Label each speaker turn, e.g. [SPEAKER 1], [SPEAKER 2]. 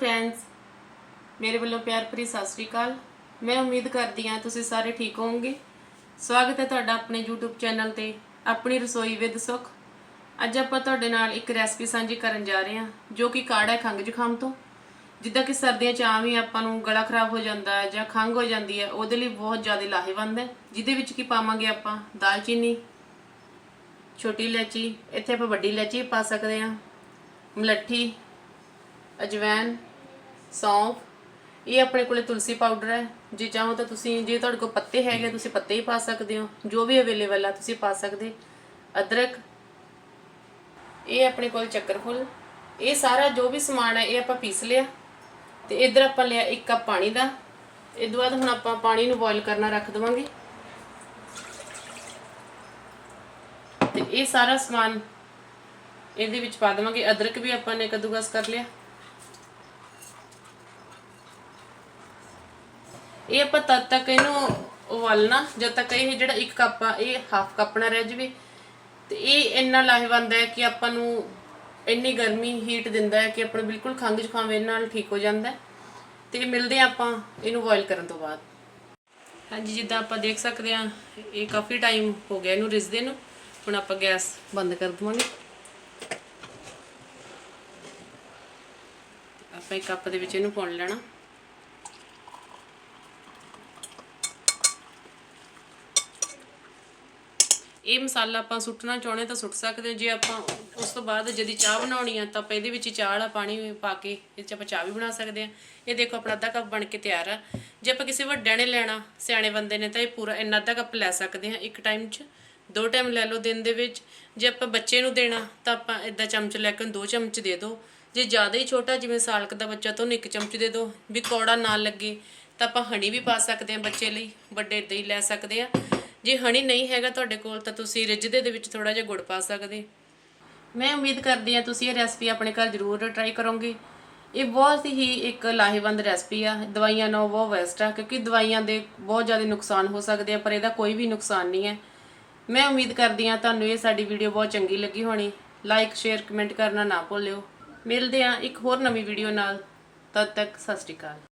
[SPEAKER 1] Friends ਮੇਰੇ ਵੱਲੋਂ ਪਿਆਰ ਭਰੀ ਸਤਿ ਸ੍ਰੀ ਅਕਾਲ। ਮੈਂ ਉਮੀਦ ਕਰਦੀ ਹਾਂ ਤੁਸੀਂ ਸਾਰੇ ਠੀਕ ਹੋਵੋਗੇ। ਸਵਾਗਤ ਹੈ ਤੁਹਾਡਾ ਆਪਣੇ YouTube ਚੈਨਲ ਤੇ, ਆਪਣੀ ਰਸੋਈ ਵਿਦ ਸੁਖ। ਅੱਜ ਆਪਾਂ ਤੁਹਾਡੇ ਨਾਲ ਇੱਕ ਰੈਸਪੀ ਸਾਂਝੀ ਕਰਨ ਜਾ ਰਹੇ ਹਾਂ, ਜੋ ਕਿ ਕਾੜਾ ਹੈ ਖੰਘ ਜ਼ੁਕਾਮ ਤੋਂ। ਜਿੱਦਾਂ ਕਿ ਸਰਦੀਆਂ ਚ ਆਮ ਹੀ ਆਪਾਂ ਨੂੰ ਗਲਾ ਖਰਾਬ ਹੋ ਜਾਂਦਾ ਹੈ ਜਾਂ ਖੰਘ ਹੋ ਜਾਂਦੀ ਹੈ, ਉਹਦੇ ਲਈ ਬਹੁਤ ਜ਼ਿਆਦਾ ਲਾਹੇਵੰਦ ਹੈ। ਜਿਹਦੇ ਵਿੱਚ ਕੀ ਪਾਵਾਂਗੇ ਆਪਾਂ? ਦਾਲਚੀਨੀ, ਛੋਟੀ ਇਲਾਚੀ ਇੱਥੇ ਆਪਾਂ ਵੱਡੀ ਇਲਾਚੀ ਪਾ ਸਕਦੇ ਹਾਂ। ਮਲੱਠੀ, ਅਜਵੈਨ ਸੌਂਫ, ਇਹ ਆਪਣੇ ਕੋਲੇ ਤੁਲਸੀ ਪਾਊਡਰ ਹੈ। ਜੇ ਚਾਹੋ ਤਾਂ ਤੁਸੀਂ, ਜੇ ਤੁਹਾਡੇ ਕੋਲ ਪੱਤੇ ਹੈਗੇ, ਤੁਸੀਂ ਪੱਤੇ ਹੀ ਪਾ ਸਕਦੇ ਹੋ। ਜੋ ਵੀ ਅਵੇਲੇਬਲ ਆ, ਤੁਸੀਂ ਪਾ ਸਕਦੇ। ਅਦਰਕ, ਇਹ ਆਪਣੇ ਕੋਲ ਚੱਕਰ ਫੁੱਲ ਇਹ ਸਾਰਾ ਜੋ ਵੀ ਸਮਾਨ ਹੈ, ਇਹ ਆਪਾਂ ਪੀਸ ਲਿਆ। ਤੇ ਇਧਰ ਆਪਾਂ ਲਿਆ ਇੱਕ ਕੱਪ ਪਾਣੀ ਦਾ। ਇਹ ਤੋਂ ਬਾਅਦ ਹੁਣ ਆਪਾਂ ਪਾਣੀ ਨੂੰ ਬੋਇਲ ਕਰਨਾ ਰੱਖ ਦਵਾਂਗੇ। ਤੇ ਇਹ ਸਾਰਾ ਸਮਾਨ ਇਹਦੇ ਵਿੱਚ ਪਾ ਦੇਵਾਂਗੇ। ਅਦਰਕ ਵੀ ਆਪਾਂ ਨੇ ਕੱਦੂਕਸ ਕਰ ਲਿਆ। ਇਹ ਆਪਾਂ ਤਦ ਤੱਕ ਇਹਨੂੰ ਉਬਾਲਣਾ, ਜਦ ਤੱਕ ਇਹ ਜਿਹੜਾ ਇੱਕ ਕੱਪ ਆ, ਇਹ ਹਾਫ ਕੱਪ ਨਾ ਰਹਿ ਜਵੇ। ਤੇ ਇਹ ਇੰਨਾ ਲਾਹੇਵੰਦ ਹੈ ਕਿ ਆਪਾਂ ਨੂੰ ਇੰਨੀ ਗਰਮੀ ਹੀਟ ਦਿੰਦਾ ਹੈ ਕਿ ਆਪਣਾ ਬਿਲਕੁਲ ਖੰਘ ਜ਼ੁਕਾਮ ਇਹਦੇ ਨਾਲ ਠੀਕ ਹੋ ਜਾਂਦਾ ਹੈ। ਤੇ ਮਿਲਦੇ ਹਾਂ ਆਪਾਂ ਇਹਨੂੰ ਬੋਇਲ ਕਰਨ ਤੋਂ ਬਾਅਦ। ਹਾਂਜੀ, ਜਿੱਦਾਂ ਆਪਾਂ ਦੇਖ ਸਕਦੇ ਹਾਂ, ਇਹ ਕਾਫੀ ਟਾਈਮ ਹੋ ਗਿਆ ਇਹਨੂੰ ਰਿਸਦੇ ਨੂੰ। ਹੁਣ ਆਪਾਂ ਗੈਸ ਬੰਦ ਕਰ ਦਵਾਂਗੇ। ਆਪਾਂ ਇੱਕ ਕੱਪ ਦੇ ਵਿੱਚ ਇਹਨੂੰ ਪਾਉਣ ਲੈਣਾ। ਇਹ ਮਸਾਲਾ ਆਪਾਂ ਸੁੱਟਣਾ ਚਾਹੁੰਦੇ ਤਾਂ ਸੁੱਟ ਸਕਦੇ ਹਾਂ। ਜੇ ਆਪਾਂ ਉਸ ਤੋਂ ਬਾਅਦ ਜਦੀ ਚਾਹ ਬਣਾਉਣੀ ਆ ਤਾਂ ਆਪਾਂ ਇਹਦੇ ਵਿੱਚ ਹੀ ਚਾਹ ਵਾਲਾ ਪਾਣੀ ਪਾ ਕੇ ਇਹ 'ਚ ਆਪਾਂ ਚਾਹ ਵੀ ਬਣਾ ਸਕਦੇ ਹਾਂ। ਇਹ ਦੇਖੋ ਆਪਣਾ ਅੱਧਾ ਕੱਪ ਬਣ ਕੇ ਤਿਆਰ ਆ। ਜੇ ਆਪਾਂ ਕਿਸੇ ਵੱਡਿਆਂ ਨੇ ਲੈਣਾ, ਸਿਆਣੇ ਬੰਦੇ ਨੇ ਤਾਂ ਇਹ ਪੂਰਾ ਇੰਨਾ ਅੱਧਾ ਕੱਪ ਲੈ ਸਕਦੇ ਹਾਂ ਇੱਕ ਟਾਈਮ 'ਚ। ਦੋ ਟਾਈਮ ਲੈ ਲਓ ਦਿਨ ਦੇ ਵਿੱਚ। ਜੇ ਆਪਾਂ ਬੱਚੇ ਨੂੰ ਦੇਣਾ ਤਾਂ ਆਪਾਂ ਇਦਾਂ ਚਮਚ ਲੈ ਕੇ ਦੋ ਚਮਚ ਦੇ ਦਿਓ ਜੇ ਜ਼ਿਆਦਾ ਹੀ ਛੋਟਾ ਜਿਵੇਂ ਸਾਲਕ ਦਾ ਬੱਚਾ ਤਾਂ ਉਹਨੂੰ ਇੱਕ ਚਮਚ ਦੇ ਦਿਓ ਵੀ ਕੌੜਾ ਨਾ ਲੱਗੇ ਤਾਂ ਆਪਾਂ ਹਣੀ ਵੀ ਪਾ ਸਕਦੇ ਹਾਂ ਬੱਚੇ ਲਈ। ਵੱਡੇ ਇਦਾਂ ਹੀ ਲੈ ਸਕਦੇ ਆ ਜੇ ਹਣੀ ਨਹੀਂ ਹੈਗਾ ਤੁਹਾਡੇ ਕੋਲ ਤਾਂ ਤੁਸੀਂ ਰਿੱਝਦੇ ਦੇ ਵਿੱਚ ਥੋੜਾ ਜਿਹਾ ਗੁੜ ਪਾ ਸਕਦੇ। ਮੈਂ ਉਮੀਦ ਕਰਦੀ ਹਾਂ ਤੁਸੀਂ ਇਹ ਰੈਸਪੀ ਆਪਣੇ ਘਰ ਜ਼ਰੂਰ ਟਰਾਈ ਕਰੋਗੇ। ਇਹ ਬਹੁਤ ਹੀ ਇੱਕ ਲਾਹੇਵੰਦ ਰੈਸਪੀ ਆ। ਦਵਾਈਆਂ ਨਾਲੋਂ ਬਹੁਤ ਬੈਸਟ ਆ, ਕਿਉਂਕਿ ਦਵਾਈਆਂ ਦੇ ਬਹੁਤ ਜ਼ਿਆਦਾ ਨੁਕਸਾਨ ਹੋ ਸਕਦੇ ਆ, ਪਰ ਇਹਦਾ ਕੋਈ ਵੀ ਨੁਕਸਾਨ ਨਹੀਂ ਹੈ। ਮੈਂ ਉਮੀਦ ਕਰਦੀ ਹਾਂ ਤੁਹਾਨੂੰ ਇਹ ਸਾਡੀ ਵੀਡੀਓ ਬਹੁਤ ਚੰਗੀ ਲੱਗੀ ਹੋਣੀ। ਲਾਈਕ ਸ਼ੇਅਰ ਕਮੈਂਟ ਕਰਨਾ ਨਾ ਭੁੱਲਿਓ। ਮਿਲਦੇ ਹਾਂ ਇੱਕ ਹੋਰ ਨਵੀਂ ਵੀਡੀਓ ਨਾਲ। ਤਦ ਤੱਕ ਸਤਿ ਸ਼੍ਰੀ ਅਕਾਲ।